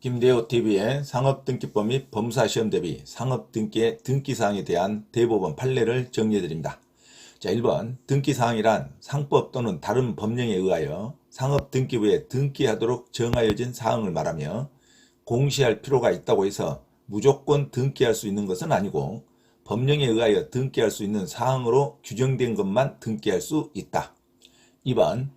김대호 TV의 상업등기법 및 범사시험 대비 상업등기의 등기사항에 대한 대법원 판례를 정리해드립니다. 자, 1번 등기사항이란 상법 또는 다른 법령에 의하여 상업등기부에 등기하도록 정하여진 사항을 말하며 공시할 필요가 있다고 해서 무조건 등기할 수 있는 것은 아니고 법령에 의하여 등기할 수 있는 사항으로 규정된 것만 등기할 수 있다. 2번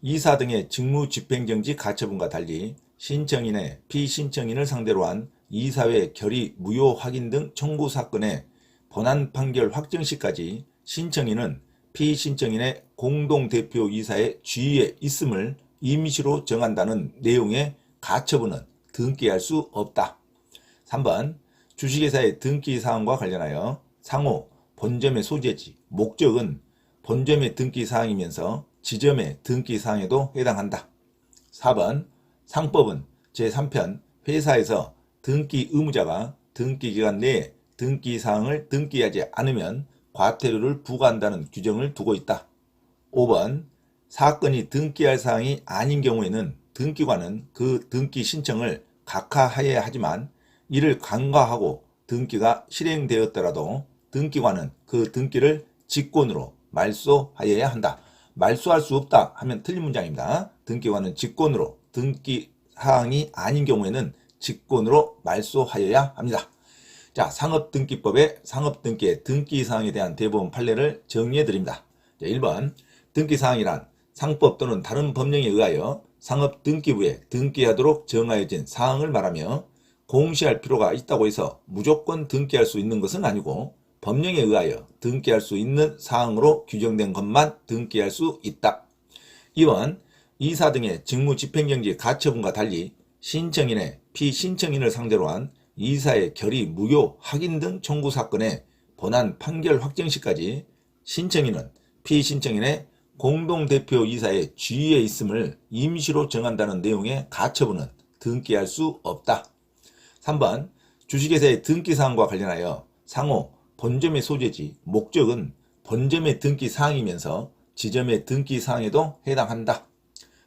이사 등의 직무집행정지 가처분과 달리 신청인의 피신청인을 상대로 한 이사회 결의 무효 확인 등 청구 사건의 본안 판결 확정 시까지 신청인은 피신청인의 공동대표 이사의 지위에 있음을 임시로 정한다는 내용의 가처분은 등기할 수 없다. 3번 주식회사의 등기 사항과 관련하여 상호 본점의 소재지, 목적은 본점의 등기 사항이면서 지점의 등기 사항에도 해당한다. 4번 상법은 제3편 회사에서 등기 의무자가 등기 기간 내에 등기 사항을 등기하지 않으면 과태료를 부과한다는 규정을 두고 있다. 5번 사건이 등기할 사항이 아닌 경우에는 등기관은 그 등기 신청을 각하하여야 하지만 이를 간과하고 등기가 실행되었더라도 등기관은 그 등기를 직권으로 말소하여야 한다. 말소할 수 없다 하면 틀린 문장입니다. 등기관은 직권으로 등기 사항이 아닌 경우에는 직권으로 말소하여야 합니다. 자, 상업등기법의 상업등기의 등기사항에 대한 대법원 판례를 정리해 드립니다. 1번 등기사항이란 상법 또는 다른 법령에 의하여 상업등기부에 등기하도록 정하여진 사항을 말하며 공시할 필요가 있다고 해서 무조건 등기할 수 있는 것은 아니고 법령에 의하여 등기할 수 있는 사항으로 규정된 것만 등기할 수 있다. 2번 이사 등의 직무 집행정지 가처분과 달리 신청인의 피신청인을 상대로 한 이사의 결의 무효 확인 등 청구 사건의 본안 판결 확정 시까지 신청인은 피신청인의 공동대표 이사의 지위에 있음을 임시로 정한다는 내용의 가처분은 등기할 수 없다. 3번 주식회사의 등기사항과 관련하여 상호 본점의 소재지 목적은 본점의 등기사항이면서 지점의 등기사항에도 해당한다.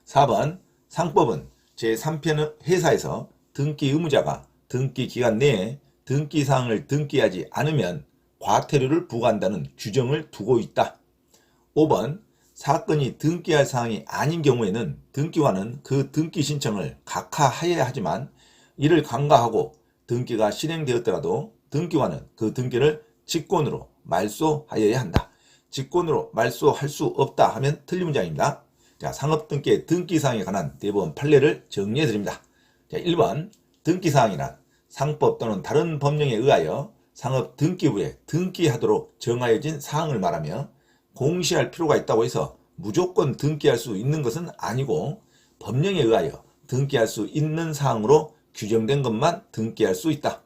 4번 상법은 제3편 회사에서 등기 의무자가 등기 기간 내에 등기 사항을 등기하지 않으면 과태료를 부과한다는 규정을 두고 있다. 5번 사건이 등기할 사항이 아닌 경우에는 등기관은 그 등기 신청을 각하하여야 하지만 이를 간과하고 등기가 실행되었더라도 등기관은 그 등기를 직권으로 말소하여야 한다. 직권으로 말소할 수 없다 하면 틀린 문장입니다. 자, 상업등기의 등기사항에 관한 대법원 판례를 정리해 드립니다. 자, 1번 등기사항이란 상법 또는 다른 법령에 의하여 상업등기부에 등기하도록 정하여진 사항을 말하며 공시할 필요가 있다고 해서 무조건 등기할 수 있는 것은 아니고 법령에 의하여 등기할 수 있는 사항으로 규정된 것만 등기할 수 있다.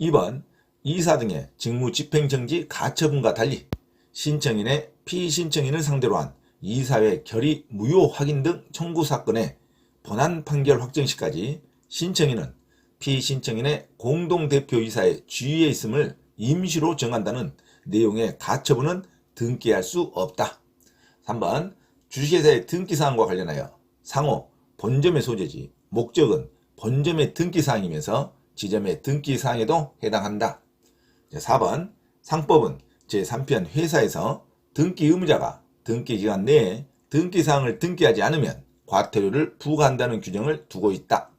2번 이사 등의 직무집행정지 가처분과 달리 신청인의 피신청인을 상대로 한 이사회 결의 무효 확인 등 청구 사건의 본안 판결 확정 시까지 신청인은 피신청인의 공동대표이사의 지위에 있음을 임시로 정한다는 내용의 가처분은 등기할 수 없다. 3번 주식회사의 등기사항과 관련하여 상호 본점의 소재지 목적은 본점의 등기사항이면서 지점의 등기사항에도 해당한다. 4번 상법은 제3편 회사에서 등기 의무자가 등기 기간 내에 등기사항을 등기하지 않으면 과태료를 부과한다는 규정을 두고 있다.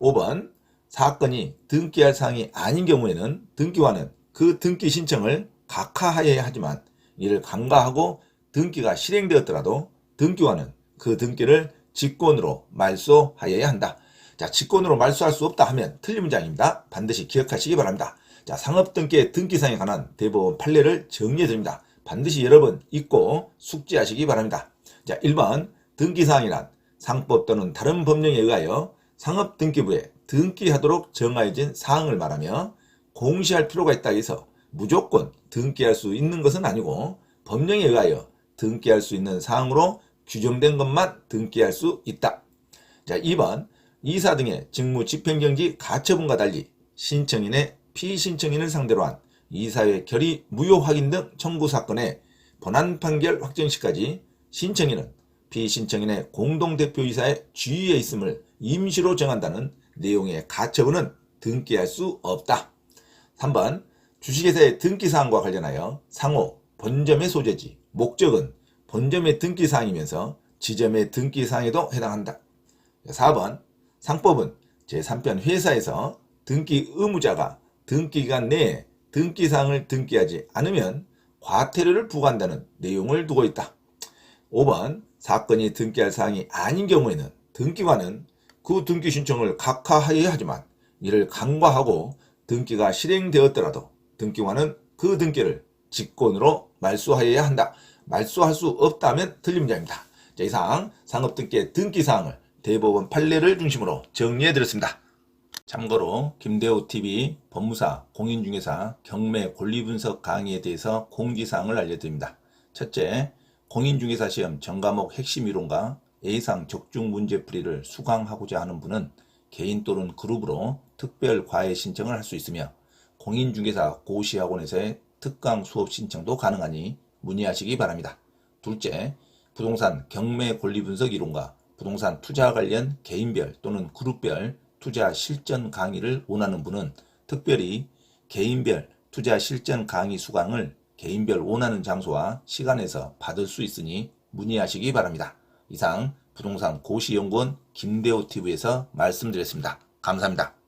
5번 사건이 등기할 사항이 아닌 경우에는 등기관은 그 등기 신청을 각하하여야 하지만 이를 간과하고 등기가 실행되었더라도 등기관은 그 등기를 직권으로 말소하여야 한다. 자, 직권으로 말소할 수 없다 하면 틀린 문장입니다. 반드시 기억하시기 바랍니다. 자, 상업등기의 등기사항에 관한 대법원 판례를 정리해 드립니다. 반드시 여러분 읽고 숙지하시기 바랍니다. 자, 1번 등기사항이란 상법 또는 다른 법령에 의하여 상업등기부에 등기하도록 정하여진 사항을 말하며 공시할 필요가 있다 해서 무조건 등기할 수 있는 것은 아니고 법령에 의하여 등기할 수 있는 사항으로 규정된 것만 등기할 수 있다. 자, 2번 이사 등의 직무 집행정지 가처분과 달리 신청인의 피신청인을 상대로 한 이사회 결의 무효 확인 등 청구 사건의 본안 판결 확정 시까지 신청인은 피신청인의 공동대표이사의 지위에 있음을 임시로 정한다는 내용의 가처분은 등기할 수 없다. 3번 주식회사의 등기사항과 관련하여 상호, 본점의 소재지, 목적은 본점의 등기사항이면서 지점의 등기사항에도 해당한다. 4번 상법은 제3편 회사에서 등기 의무자가 등기기간 내에 등기사항을 등기하지 않으면 과태료를 부과한다는 내용을 두고 있다. 5번 사건이 등기할 사항이 아닌 경우에는 등기관은 그 등기 신청을 각하하여야 하지만 이를 간과하고 등기가 실행되었더라도 등기관은 그 등기를 직권으로 말소하여야 한다. 말소할 수 없다면 틀림자입니다. 자, 이상 상업등기의 등기사항을 대법원 판례를 중심으로 정리해드렸습니다. 참고로 김대호TV 법무사 공인중개사 경매 권리분석 강의에 대해서 공지사항을 알려드립니다. 첫째, 공인중개사 시험 전과목 핵심 이론과 A상 적중 문제풀이를 수강하고자 하는 분은 개인 또는 그룹으로 특별 과외 신청을 할 수 있으며 공인중개사 고시학원에서의 특강 수업 신청도 가능하니 문의하시기 바랍니다. 둘째, 부동산 경매 권리 분석 이론과 부동산 투자 관련 개인별 또는 그룹별 투자 실전 강의를 원하는 분은 특별히 개인별 투자 실전 강의 수강을 개인별 원하는 장소와 시간에서 받을 수 있으니 문의하시기 바랍니다. 이상 부동산 고시연구원 김대호 TV에서 말씀드렸습니다. 감사합니다.